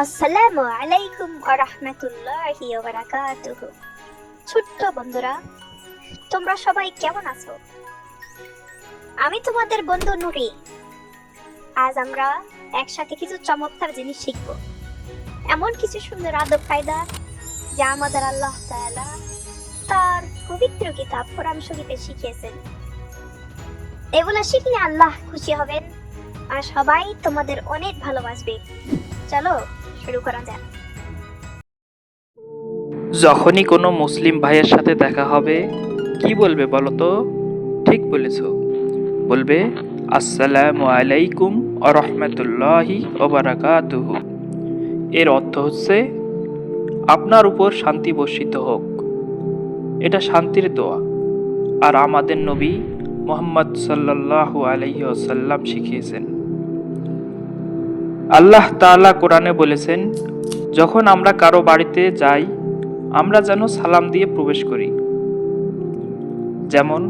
আসসালামু আলাইকুম ওয়া রাহমাতুল্লাহি ওয়া বারাকাতুহু ছোট্ট বন্ধুরা, তোমরা সবাই কেমন আছো? আমি তোমাদের বন্ধু নুরি। আজ আমরা একসাথে কিছু চমৎকার জিনিস শিখব। এমন কিছু সুন্দর আদব কায়দা যা আমাদের আল্লাহ তাআলা তার পবিত্র কিতাব কোরআন শরীফে শিখিয়েছেন। এগুলো শিখলে আল্লাহ খুশি হবেন আর সবাই তোমাদের অনেক ভালোবাসবে। চলো, শুরু করা যাক। যখনই কোনো মুসলিম ভাইয়ের সাথে দেখা হবে, কি বলবে বলো তো? ঠিক বলেছ। বলবে, আসসালামু আলাইকুম আরহামতুল্লাহি ওবারাকাতুহু এর অর্থ হচ্ছে, আপনার উপর শান্তি বর্ষিত হোক। এটা শান্তির দোয়া। আর আমাদের নবী মোহাম্মদ সাল্লাল্লাহু আলাইহি ওয়াসাল্লাম শিখিয়েছেন। আল্লাহ তাআলা কোরআনে বলেছেন, যখন আমরা কারও বাড়িতে যাই, আমরা যেন সালাম দিয়ে প্রবেশ করি। যেমন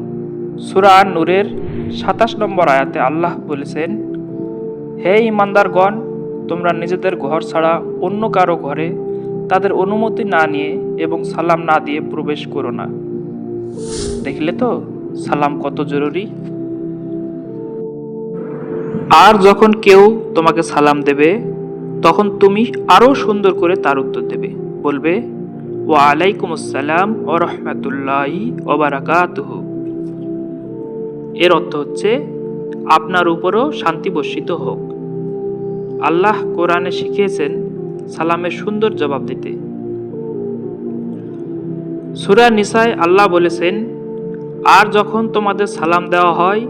সুরা নূরের সাতাশ নম্বর আয়াতে আল্লাহ বলেছেন, হে ইমানদারগণ তোমরা নিজেদের ঘর ছাড়া অন্য কারও ঘরে তাদের অনুমতি না নিয়ে এবং সালাম না দিয়ে প্রবেশ করো না। দেখলে তো সালাম কত জরুরি? আর যখন কেউ তোমাকে সালাম দেবে, তখন তুমি আরও সুন্দর করে তার উত্তর দেবে। বলবে ও আলাইকুম আসসালাম ও রহমতুল্লাহি ওবারাকাতুহু এর অর্থ হচ্ছে, আপনার উপরও শান্তি বর্ষিত হোক। আল্লাহ কোরআনে শিখিয়েছেন সালামের সুন্দর জবাব দিতে। সুরা নিসায় আল্লাহ বলেছেন, আর যখন তোমাদের সালাম দেওয়া হয়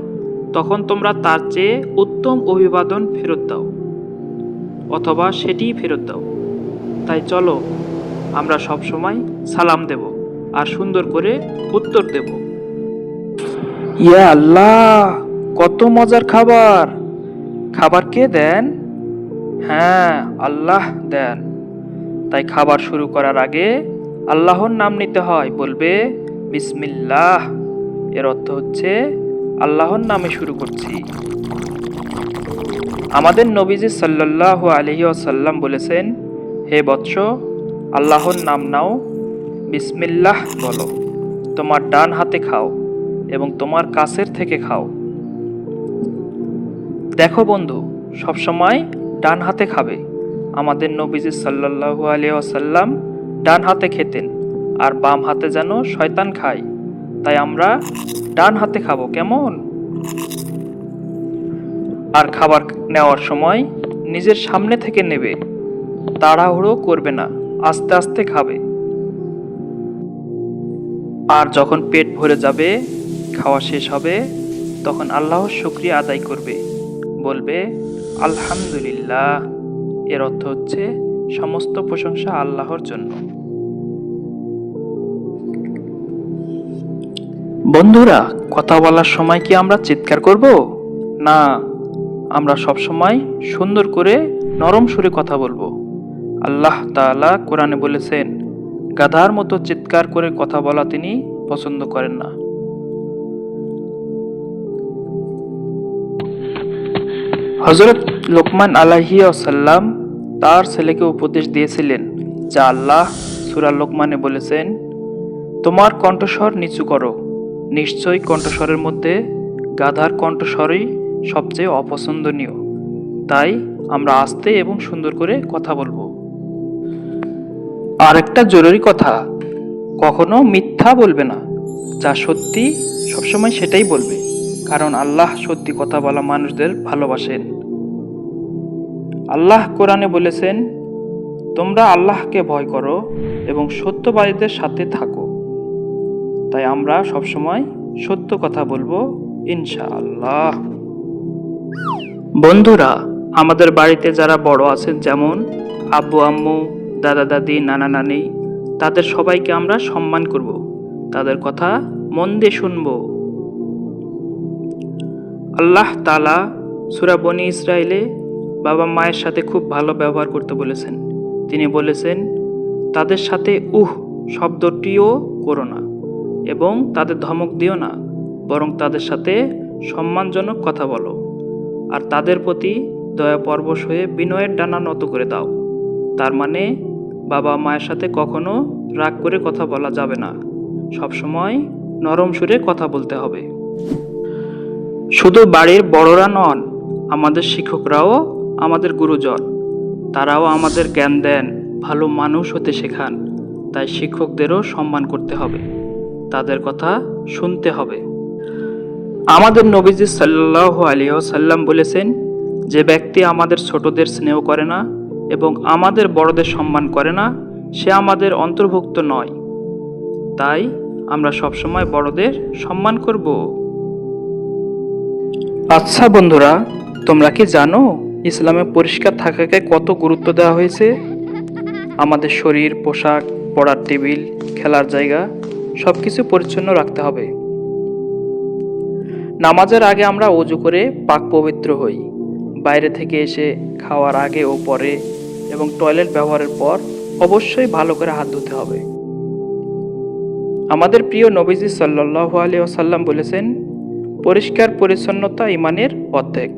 তখন তোমরা তার চেয়ে উত্তম অভিবাদন ফেরত দাও, অথবা সেটিই ফেরত দাও। তাই চলো, আমরা সব সময় সালাম দেব আর সুন্দর করে উত্তর দেব। ইয়া আল্লাহ, কত মজার খাবার! খাবার কে দেন? হ্যাঁ আল্লাহ দেন। তাই খাবার শুরু করার আগে আল্লাহর নাম নিতে হয়, বলবে, বিসমিল্লাহ। এর অর্থ হচ্ছে আল্লাহর নামে শুরু করছি। আমাদের নবীজি সাল্লাল্লাহু আলহি আসাল্লাম বলেছেন, হে বৎস, আল্লাহর নাম নাও, বিসমিল্লাহ বলো। তোমার ডান হাতে খাও এবং তোমার কাছের থেকে খাও। দেখো বন্ধু, সবসময় ডান হাতে খাবে। আমাদের নবীজি সাল্লাল্লাহু আলিয়া আসাল্লাম ডান হাতে খেতেন, আর বাম হাতে যেন শয়তান খায়। তাই আমরা ডান হাতে খাব, কেমন? আর খাবার নেওয়ার সময় নিজের সামনে থেকে নেবে, তাড়াহুড়ো করবে না, আস্তে আস্তে খাবে। আর যখন পেট ভরে যাবে, খাওয়া শেষ হবে, তখন আল্লাহর শুক্রিয়া আদায় করবে। বলবে, আলহামদুলিল্লাহ। এর অর্থ হচ্ছে, সমস্ত প্রশংসা আল্লাহর জন্য। বন্ধুরা, কথা বলার সময় কি আমরা চিৎকার করব? না, আমরা সব সময় সুন্দর করে নরম সুরে কথা বলব। আল্লাহ তাআলা কোরআনে বলেছেন, গাধার মতো চিৎকার করে কথা বলা তিনি পছন্দ করেন না। হজরত লোকমান আলাহি আসাল্লাম তার ছেলেকে উপদেশ দিয়েছিলেন, যা আল্লাহ সুরা লোকমানে বলেছেন, তোমার কণ্ঠস্বর নিচু করো। নিশ্চয়ই কণ্ঠস্বরের মধ্যে গাধার কণ্ঠস্বরই সবচেয়ে অপছন্দনীয়। তাই আমরা আস্তে এবং সুন্দর করে কথা বলব। আরেকটা জরুরি কথা, কখনো মিথ্যা বলবে না, যা সত্যি সবসময় সেটাই বলবে, কারণ আল্লাহ সত্যি কথা বলা মানুষদের ভালোবাসেন। আল্লাহ কোরআনে বলেছেন, তোমরা আল্লাহকে ভয় করো এবং সত্যবাদীদের সাথে থাকো। তাই আমরা সবসময় সত্য কথা বলব, ইনশাআল্লাহ। বন্ধুরা, আমাদের বাড়িতে যারা বড় আছেন, যেমন আব্বু, আম্মু, দাদা, দাদি, নানা, নানি, তাদের সবাইকে আমরা সম্মান করব, তাদের কথা মন দিয়ে শুনব। আল্লাহ তালা সুরা বনি ইসরায়েলে বাবা মায়ের সাথে খুব ভালো ব্যবহার করতে বলেছেন। তিনি বলেছেন, তাদের সাথে উহ শব্দটিও করো না। এবং তাদের ধমক দিও না, বরং তাদের সাথে সম্মানজনক কথা বলো, আর তাদের প্রতি দয়া পরবশ হয়ে বিনয়ের ডানা নত করে দাও। তার মানে বাবা মায়ের সাথে কখনো রাগ করে কথা বলা যাবে না। সবসময় নরম সুরে কথা বলতে হবে। শুধু বাড়ির বড়রা নন, আমাদের শিক্ষকরাও আমাদের গুরুজন। তারাও আমাদের জ্ঞান দেন, ভালো মানুষ হতে শেখান। তাই শিক্ষকদেরও সম্মান করতে হবে। তাদের কথা শুনতে হবে। আমাদের নবীজি সাল্লাহ আলিয়া সাল্লাম বলেছেন, যে ব্যক্তি আমাদের ছোটদের স্নেহ করে না এবং আমাদের বড়দের সম্মান করে না, সে আমাদের অন্তর্ভুক্ত নয়। তাই আমরা সবসময় বড়দের সম্মান করব। আচ্ছা বন্ধুরা, তোমরা কি জানো ইসলামে পরিষ্কার থাকাকে কত গুরুত্ব দেওয়া হয়েছে? আমাদের শরীর, পোশাক, পড়ার টেবিল, খেলার জায়গা সব কিছু পরিচ্ছন্ন রাখতে হবে। নামাজের আগে আমরা অজু করে পাক পবিত্র হই। বাইরে থেকে এসে খাওয়ার আগে ও পরে এবং টয়লেট ব্যবহারের পর অবশ্যই ভালো করে হাত ধুতে হবে। আমাদের প্রিয় নবীজি সাল্লাহ আলিয়াল্লাম বলেছেন, পরিষ্কার পরিচ্ছন্নতা ইমানের অর্ধেক।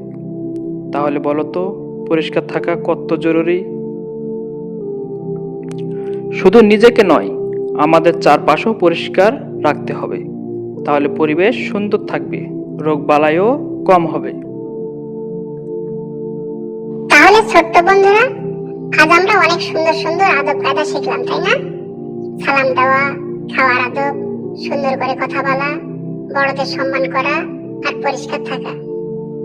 তাহলে বলো তো, পরিষ্কার থাকা কত জরুরি? শুধু নিজেকে নয় আমাদের চারপাশও পরিষ্কার রাখতে হবে। তাহলে পরিবেশ সুন্দর থাকবে, রোগ বালাইও কম হবে। তাহলে ছোট্ট বন্ধুরা, আজ আমরা অনেক সুন্দর সুন্দর আদব কায়দা শিখলাম, তাই না? সালাম দেওয়া, খাওয়ার আদব, সুন্দর করে কথা বলা, বড়দের সম্মান করা আর পরিষ্কার থাকা।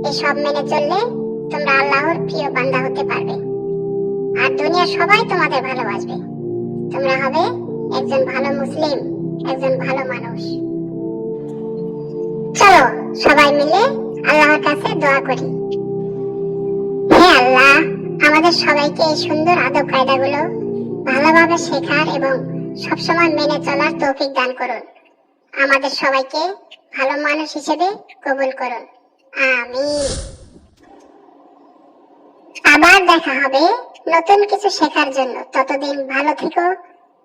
এসব মেনে চললে তোমরা আল্লাহর প্রিয় বান্দা হতে পারবে। আর দুনিয়ার সবাই তোমাদের ভালোবাসবে। তোমরা হবে একজন ভালো মুসলিম, একজন ভালো মানুষ। চলো সবাই মিলে আল্লাহর কাছে দোয়া করি। হে আল্লাহ, আমাদের সবাইকে এই সুন্দর আদব কায়দাগুলো ভালোভাবে শেখার এবং সবসময় মেনে চলার তৌফিক দান করুন। আমাদের সবাইকে ভালো মানুষ হিসেবে কবুল করুন। আমিন। আবার দেখা হবে নতুন কিছু শেখার জন্য। ততদিন ভালো থেকো